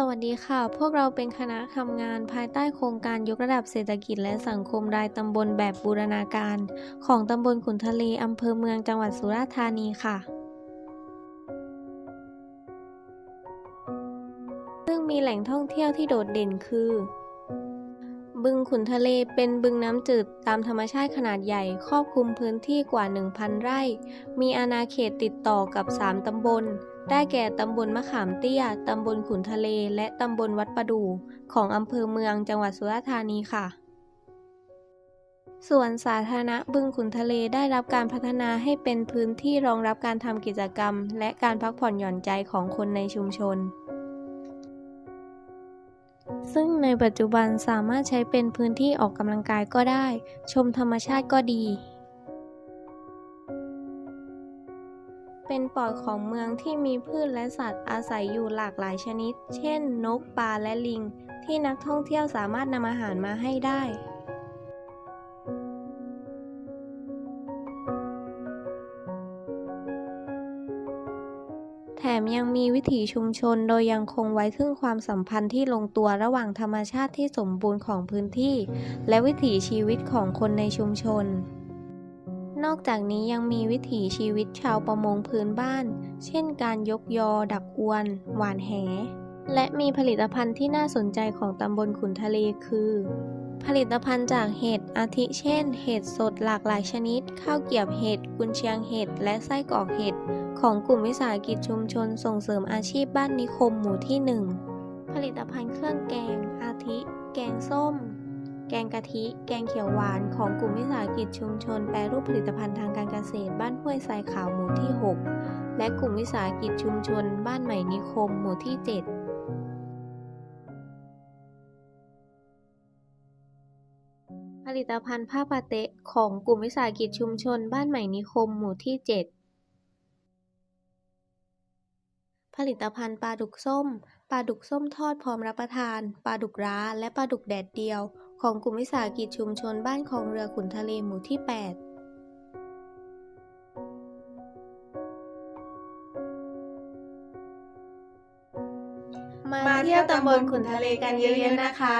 สวัสดีค่ะ พวกเราเป็นคณะทำงานภายใต้โครงการยกระดับเศรษฐกิจและสังคมรายตำบลแบบบูรณาการ ของตำบลขุนทะเลอำเภอเมืองจังหวัดสุราษฎร์ธานีค่ะ ซึ่งมีแหล่งท่องเที่ยวที่โดดเด่นคือ บึงขุนทะเลเป็นบึงน้ำจืดตามธรรมชาติขนาดใหญ่ครอบคลุมพื้นที่กว่า 1,000 ไร่ มีอาณาเขตติดต่อกับ 3 ตำบล ได้แก่ตำบลมะขามเตี้ย ตำบลขุนทะเล และตำบลวัดประดู่ของอำเภอเมืองจังหวัดสุราษฎร์ธานีค่ะส่วนสาธารณะบึงขุนทะเลได้รับการพัฒนาให้เป็นพื้นที่รองรับการทำกิจกรรม และการพักผ่อนหย่อนใจของคนในชุมชน ซึ่งในปัจจุบันสามารถใช้เป็นพื้นที่ออกกำลังกายก็ได้ ชมธรรมชาติก็ดี เป็นปอดของเมืองที่มีพืชและสัตว์อาศัยอยู่หลากหลายชนิด เช่น นกปลาและลิง ที่นักท่องเที่ยวสามารถนำอาหารมาให้ได้ แถมยังมีวิถีชุมชนโดยยังคงไว้ซึ่งความสัมพันธ์ที่ลงตัวระหว่างธรรมชาติที่สมบูรณ์ของพื้นที่ และวิถีชีวิตของคนในชุมชน นอกจากนี้ยังมีวิถีชีวิตชาวประมงพื้นบ้าน เช่นการยกยอ ดักอวน หวานแห และมีผลิตภัณฑ์ที่น่าสนใจของตำบลขุนทะเลคือ ผลิตภัณฑ์จากเห็ดอาทิเช่น เห็ดสดหลากหลายชนิด ข้าวเกรียบเห็ด กุนเชียงเห็ด และไส้กรอกเห็ด ของกลุ่มวิสาหกิจชุมชนส่งเสริมอาชีพบ้านนิคมหมู่ที่ 1 ผลิตภัณฑ์เครื่องแกง อาทิ แกงส้ม แกงกะทิ แกงเขียวหวานของกลุ่มวิสาหกิจชุมชน แปรรูปผลิตภัณฑ์ทางการเกษตรบ้านห้วยทรายขาวหมู่ที่ 6 และกลุ่มวิสาหกิจชุมชน บ้านใหม่นิคม หมู่ที่ 7 ผลิตภัณฑ์ผ้าปาเตะของกลุ่มวิสาหกิจชุมชนบ้านใหม่นิคมหมู่ที่ 7 ผลิตภัณฑ์ปลาดุกส้ม ปลาดุกส้มทอดพร้อมรับประทาน ปลาดุกร้า และปลาดุกแดดเดียว ของกลุ่มวิสาหกิจชุมชนบ้านคลองเรือขุนทะเลหมู่ที่ 8มาเที่ยวตำบลขุนทะเลกันเยอะๆนะคะ